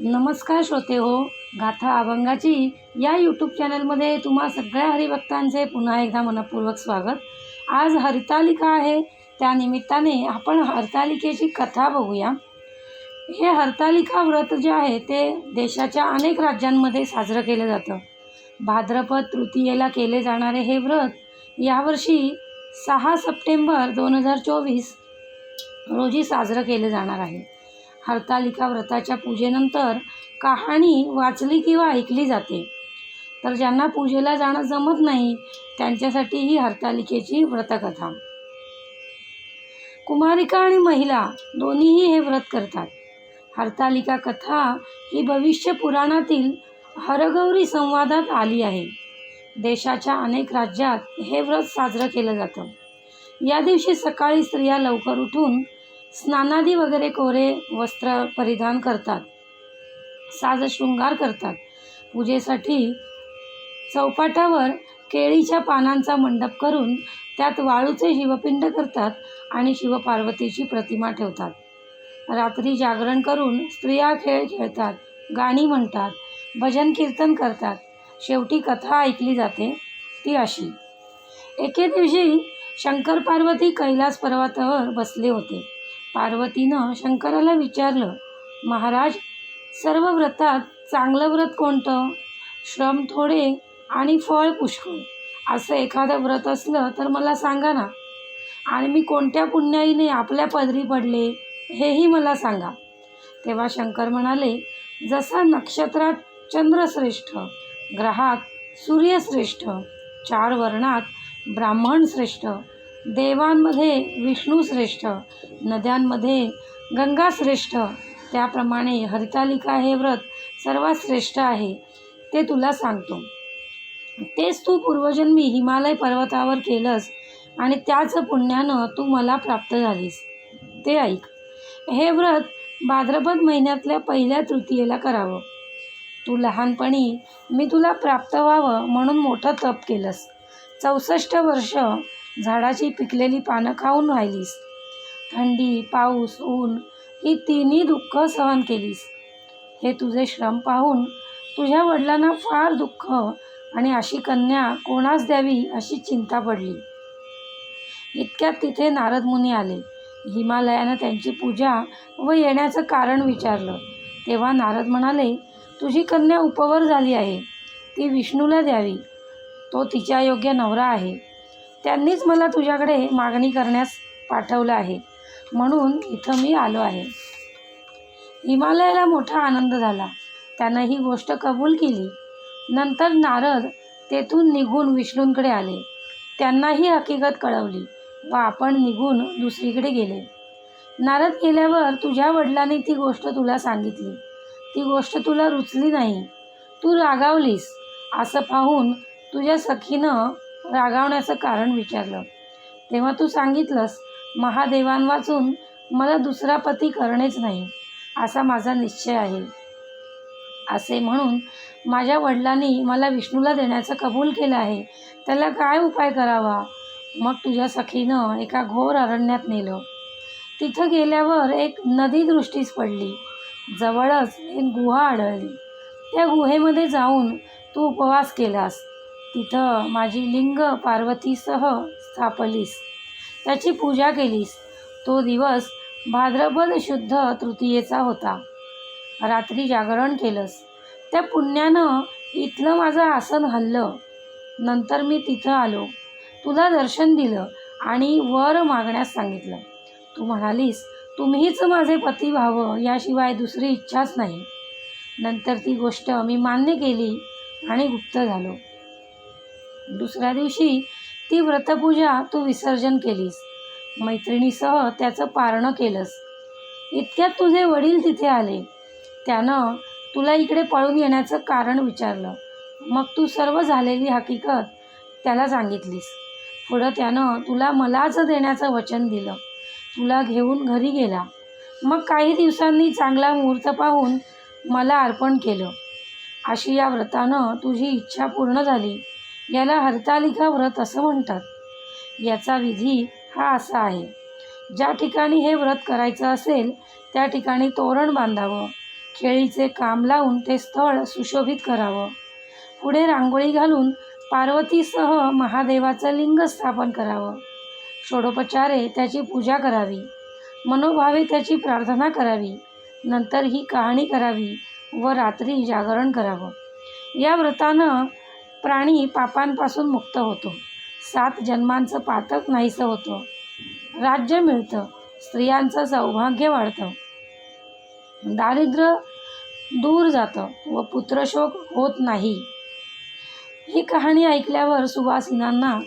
नमस्कार श्रोते हो गाथा अभंगाची या यूट्यूब चॅनलमध्ये तुम्हा सगळ्या हरिभक्तांचे पुन्हा एकदा मनपूर्वक स्वागत. आज हरतालिका आहे त्या निमित्ताने आपण हरतालिकेची कथा बघूया. हे हरतालिका व्रत जे आहे ते देशाच्या अनेक राज्यांमध्ये साजरं केलं जातं. भाद्रपद तृतीयेला केले जाणारे हे व्रत यावर्षी सहा सप्टेंबर दोन हजार चोवीस रोजी साजरं केलं जाणार आहे. हरतालिका व्रताच्या पूजेनंतर कहाणी वाचली किंवा ऐकली जाते. तर ज्यांना पूजेला जाणं जमत नाही त्यांच्यासाठी ही हरतालिकेची व्रतकथा. कुमारिका आणि महिला दोन्हीही हे व्रत करतात. हरतालिका कथा ही भविष्य पुराणातील हरगौरी संवादात आली आहे. देशाच्या अनेक राज्यात हे व्रत साजरं केलं जातं. या दिवशी सकाळी स्त्रिया लवकर उठून स्नानादी वगैरे कोरे वस्त्र परिधान करतात. साज शृंगार करतात. पूजेसाठी चौपाटावर केळीच्या पानांचा मंडप करून त्यात वाळूचे शिवपिंड करतात आणि शिवपार्वतीची प्रतिमा ठेवतात. रात्री जागरण करून स्त्रिया खेळ खेळतात गाणी म्हणतात भजन कीर्तन करतात. शेवटी कथा ऐकली जाते ती अशी. एके दिवशी शंकर पार्वती कैलास पर्वतावर बसले होते. पार्वतीनं शंकराला विचारलं महाराज सर्व व्रतात चांगलं व्रत कोणतं? श्रम थोडे आणि फळ पुष्कळ. असं एखादं व्रत असलं तर मला सांगा ना. आणि मी कोणत्या पुण्याईने आपल्या पदरी पडले हेही मला सांगा. तेव्हा शंकर म्हणाले जसा नक्षत्रात चंद्रश्रेष्ठ ग्रहात सूर्यश्रेष्ठ चार वर्णात ब्राह्मण श्रेष्ठ देवांमध्ये विष्णू श्रेष्ठ नद्यांमध्ये गंगा श्रेष्ठ त्याप्रमाणे हरितालिका हे व्रत सर्वात श्रेष्ठ आहे ते तुला सांगतो. तेच तू पूर्वजन्मी हिमालय पर्वतावर केलंस आणि त्याच पुण्यानं तू मला प्राप्त झालीस. ते ऐक. हे व्रत भाद्रपद महिन्यातल्या पहिल्या तृतीयेला करावं. तू लहानपणी मी तुला प्राप्त व्हावं म्हणून मोठं तप केलंस. चौसष्ट वर्ष झाडाची पिकलेली पानं खाऊन राहिलीस. थंडी पाऊस ऊन ही तिन्ही दुःख सहन केलीस. हे तुझे श्रम पाहून तुझ्या वडिलांना फार दुःख आणि अशी कन्या कोणास द्यावी अशी चिंता पडली. इतक्यात तिथे नारद मुनी आले. हिमालयानं त्यांची पूजा व येण्याचं कारण विचारलं. तेव्हा नारद म्हणाले तुझी कन्या उपवर झाली आहे. ती विष्णूला द्यावी. तो तिच्या योग्य नवरा आहे. त्यांनीच मला तुझ्याकडे मागणी करण्यास पाठवलं आहे. म्हणून इथं मी आलो आहे. हिमालयाला मोठा आनंद झाला. त्यानं ही गोष्ट कबूल केली. नंतर नारद तेथून निघून विष्णूंकडे आले. त्यांना ही हकीकत कळवली. व आपण निघून दुसरीकडे गेले. नारद गेल्यावर तुझ्या वडिलांनी ती गोष्ट तुला सांगितली. ती गोष्ट तुला रुचली नाही. तू रागावलीस. असं पाहून तुझ्या सखीनं रागावण्याचं कारण विचारलं. तेव्हा तू सांगितलंस महादेवान वाचून मला दुसरा पती करणेच नाही असा माझा निश्चय आहे. असे म्हणून माझ्या वडिलांनी मला विष्णूला देण्याचं कबूल केलं आहे. त्याला काय उपाय करावा? मग तुझ्या सखीनं एका घोर अरण्यात नेलं. तिथं गेल्यावर एक नदी दृष्टीस पडली. जवळच एक गुहा आढळली. त्या गुहेमध्ये जाऊन तू उपवास केलास. तिथं माझी लिंग पार्वतीसह स्थापलीस. त्याची पूजा केलीस. तो दिवस भाद्रपद शुद्ध तृतीयेचा होता. रात्री जागरण केलंस. त्या पुण्यानं इथलं माझं आसन हल्लं. नंतर मी तिथं आलो. तुला दर्शन दिलं आणि वर मागण्यास सांगितलं. तू म्हणालीस तुम्हीच माझे पती व्हावं याशिवाय दुसरी इच्छाच नाही. नंतर ती गोष्ट मी मान्य केली आणि गुप्त झालो. दुसऱ्या दिवशी ती व्रतपूजा तू विसर्जन केलीस. मैत्रिणीसह त्याचं पारणं केलंस. इतक्यात तुझे वडील तिथे आले. त्यानं तुला इकडे पळून येण्याचं कारण विचारलं. मग तू सर्व झालेली हकीकत त्याला सांगितलीस. पुढं त्यानं तुला मलाच देण्याचं वचन दिलं. तुला घेऊन घरी गेला. मग काही दिवसांनी चांगला मुहूर्त पाहून मला अर्पण केलं. अशी या व्रतानं तुझी इच्छा पूर्ण झाली. याला हरतालिका व्रत असं म्हणतात. याचा विधी हा असा आहे. ज्या ठिकाणी हे व्रत करायचं असेल त्या ठिकाणी तोरण बांधावं. केळीचे काम लावून ते स्थळ सुशोभित करावं. पुढे रांगोळी घालून पार्वतीसह महादेवाचं लिंग स्थापन करावं. षोडोपचारे त्याची पूजा करावी. मनोभावे त्याची प्रार्थना करावी. नंतर ही कहाणी करावी व रात्री जागरण करावं. या व्रतानं प्राणी पापांपासून मुक्त होतो. सात जन्मांचं पातक नाहीसं होतं. राज्य मिळतं. स्त्रियांचं सौभाग्य वाढतं. दारिद्र्य दूर जातं व पुत्रशोक होत नाही. ही कहाणी ऐकल्यावर सुवासिनांना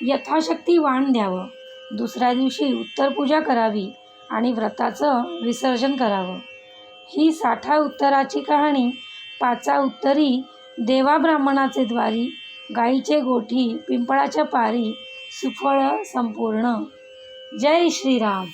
यथाशक्ती वाण द्यावं. दुसऱ्या दिवशी उत्तरपूजा करावी आणि व्रताचं विसर्जन करावं. ही साठा उत्तराची कहाणी पाचा उत्तरी देवा ब्राह्मणाचे द्वारी गाईचे गोठी पिंपळाच्या पारी सुफळ संपूर्ण. जय श्रीराम.